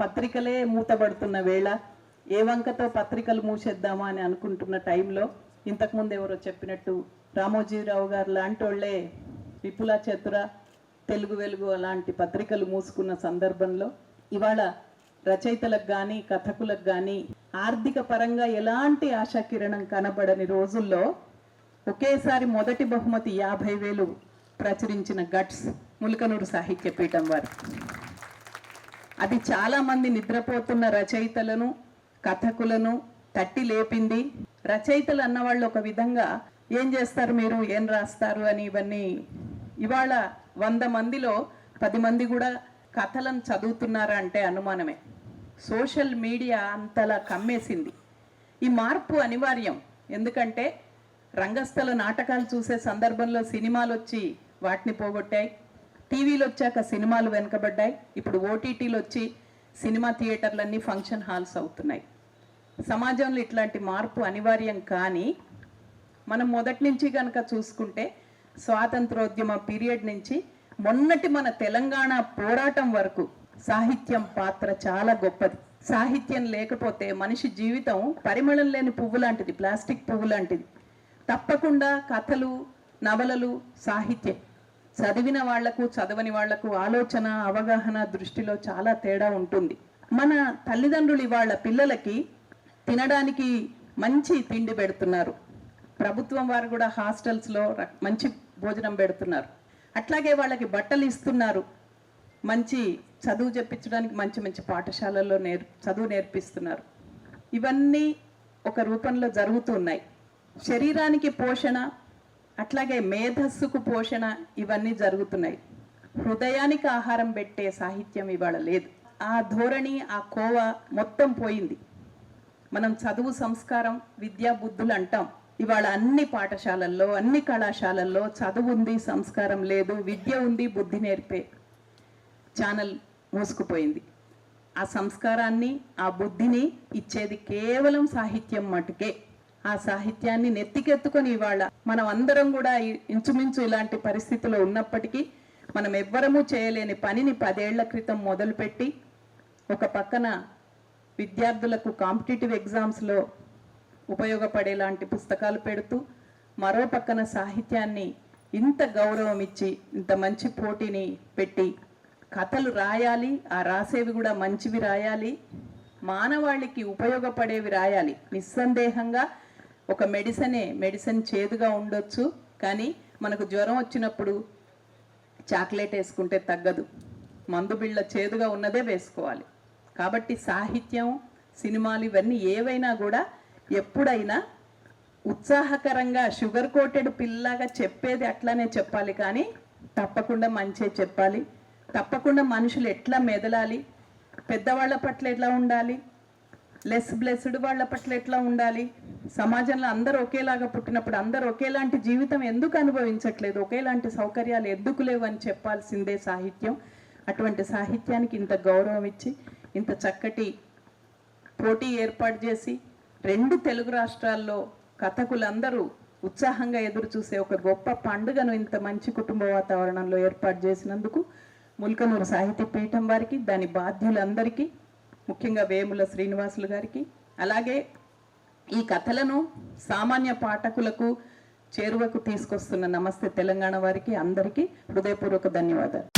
పత్రికలే మూతబడుతున్న వేళ ఏ వంకతో పత్రికలు మూసేద్దామా అని అనుకుంటున్న టైంలో ఇంతకుముందు ఎవరో చెప్పినట్టు రామోజీరావు గారు లాంటి వాళ్ళే విపుల చతుర తెలుగు వెలుగు అలాంటి పత్రికలు మూసుకున్న సందర్భంలో ఇవాళ రచయితలకు కానీ కథకులకు కానీ ఆర్థిక పరంగా ఎలాంటి ఆశాకిరణం కనబడని రోజుల్లో ఒకేసారి మొదటి బహుమతి యాభై వేలు ప్రచురించిన గట్స్ ములకనూరు సాహిత్య పీఠం వారు. అది చాలామంది నిద్రపోతున్న రచయితలను కథకులను తట్టి లేపింది. రచయితలు అన్నవాళ్ళు ఒక విధంగా ఏం చేస్తారు మీరు? ఏం రాస్తారు? అని ఇవన్నీ. ఇవాళ వంద మందిలో పది మంది కూడా కథలను చదువుతున్నారా అంటే అనుమానమే. సోషల్ మీడియా అంతలా కమ్మేసింది. ఈ మార్పు అనివార్యం. ఎందుకంటే రంగస్థల నాటకాలు చూసే సందర్భంలో సినిమాలు వచ్చి వాటిని పోగొట్టాయి. టీవీలు వచ్చాక సినిమాలు వెనకబడ్డాయి. ఇప్పుడు ఓటీటీలు వచ్చి సినిమా థియేటర్లన్నీ ఫంక్షన్ హాల్స్ అవుతున్నాయి. సమాజంలో ఇట్లాంటి మార్పు అనివార్యం కానీ మనం మొదటి నుంచి కనుక చూసుకుంటే స్వాతంత్రోద్యమ పీరియడ్ నుంచి మొన్నటి మన తెలంగాణ పోరాటం వరకు సాహిత్యం పాత్ర చాలా గొప్పది. సాహిత్యం లేకపోతే మనిషి జీవితం పరిమళం లేని పువ్వు లాంటిది ప్లాస్టిక్ పువ్వు లాంటిది. తప్పకుండా కథలు నవలలు సాహిత్యం. చదివిన వాళ్ళకు చదవని వాళ్ళకు ఆలోచన అవగాహన దృష్టిలో చాలా తేడా ఉంటుంది. మన తల్లిదండ్రులు ఇవాళ పిల్లలకి తినడానికి మంచి తిండి పెడుతున్నారు. ప్రభుత్వం వారు కూడా హాస్టల్స్లో మంచి భోజనం పెడుతున్నారు. అట్లాగే వాళ్ళకి బట్టలు ఇస్తున్నారు. మంచి చదువు చెప్పించడానికి మంచి మంచి పాఠశాలల్లో నేర్ చదువు నేర్పిస్తున్నారు. ఇవన్నీ ఒక రూపంలో జరుగుతున్నాయి శరీరానికి పోషణ అట్లాగే మేధస్సుకు పోషణ ఇవన్నీ జరుగుతున్నాయి. హృదయానికి ఆహారం పెట్టే సాహిత్యం ఇవాళ లేదు. ఆ ధోరణి ఆ కోవ మొత్తం పోయింది. మనం చదువు సంస్కారం విద్యా బుద్ధులు అంటాం. ఇవాళ అన్ని పాఠశాలల్లో అన్ని కళాశాలల్లో చదువు ఉంది సంస్కారం లేదు విద్య ఉంది బుద్ధి నేర్పే ఛానల్ మూసుకుపోయింది. ఆ సంస్కారాన్ని ఆ బుద్ధిని ఇచ్చేది కేవలం సాహిత్యం మటుకే. ఆ సాహిత్యాన్ని నెత్తికెత్తుకొని ఇవాళ మనం అందరం కూడా ఇంచుమించు ఇలాంటి పరిస్థితిలో ఉన్నప్పటికీ మనం ఎవ్వరము చేయలేని పనిని పదేళ్ళ క్రితం మొదలుపెట్టి ఒక పక్కన విద్యార్థులకు కాంపిటేటివ్ ఎగ్జామ్స్లో ఉపయోగపడేలాంటి పుస్తకాలు పెడుతూ మరో పక్కన సాహిత్యాన్ని ఇంత గౌరవం ఇచ్చి ఇంత మంచి పోటీని పెట్టి కథలు రాయాలి ఆ రాసేవి కూడా మంచివి రాయాలి మానవాళికి ఉపయోగపడేవి రాయాలి నిస్సందేహంగా ఒక మెడిసనే మెడిసిన్ చేదుగా ఉండొచ్చు కానీ మనకు జ్వరం వచ్చినప్పుడు చాక్లెట్ వేసుకుంటే తగ్గదు. మందు బిళ్ళ చేదుగా ఉన్నదే వేసుకోవాలి. కాబట్టి సాహిత్యం సినిమాలు ఇవన్నీ ఏవైనా కూడా ఎప్పుడైనా ఉత్సాహకరంగా షుగర్ కోటెడ్ పిల్లగా చెప్పేది అట్లానే చెప్పాలి కానీ తప్పకుండా మంచే చెప్పాలి. తప్పకుండా మనుషులు ఎట్లా మెదలాలి? పెద్దవాళ్ళ పట్ల ఎట్లా ఉండాలి? లెస్ బ్లెస్డ్ వాళ్ళ పట్ల ఎట్లా ఉండాలి? సమాజంలో అందరూ ఒకేలాగా పుట్టినప్పుడు అందరూ ఒకేలాంటి జీవితం ఎందుకు అనుభవించట్లేదు? ఒకేలాంటి సౌకర్యాలు ఎందుకు లేవు అని చెప్పాల్సిందే సాహిత్యం. అటువంటి సాహిత్యానికి ఇంత గౌరవం ఇచ్చి ఇంత చక్కటి పోటీ ఏర్పాటు చేసి రెండు తెలుగు రాష్ట్రాల్లో కథకులందరూ ఉత్సాహంగా ఎదురు చూసే ఒక గొప్ప పండుగను ఇంత మంచి కుటుంబ వాతావరణంలో ఏర్పాటు చేసినందుకు ముల్కనూరు సాహిత్య పీఠం వారికి దాని బాధ్యులందరికీ ముఖ్యంగా వేముల శ్రీనివాసులు గారికి. అలాగే ఈ కథలను సామాన్య పాఠకులకు చేరువకు తీసుకొస్తున్న నమస్తే తెలంగాణ వారికి అందరికీ హృదయపూర్వక ధన్యవాదాలు.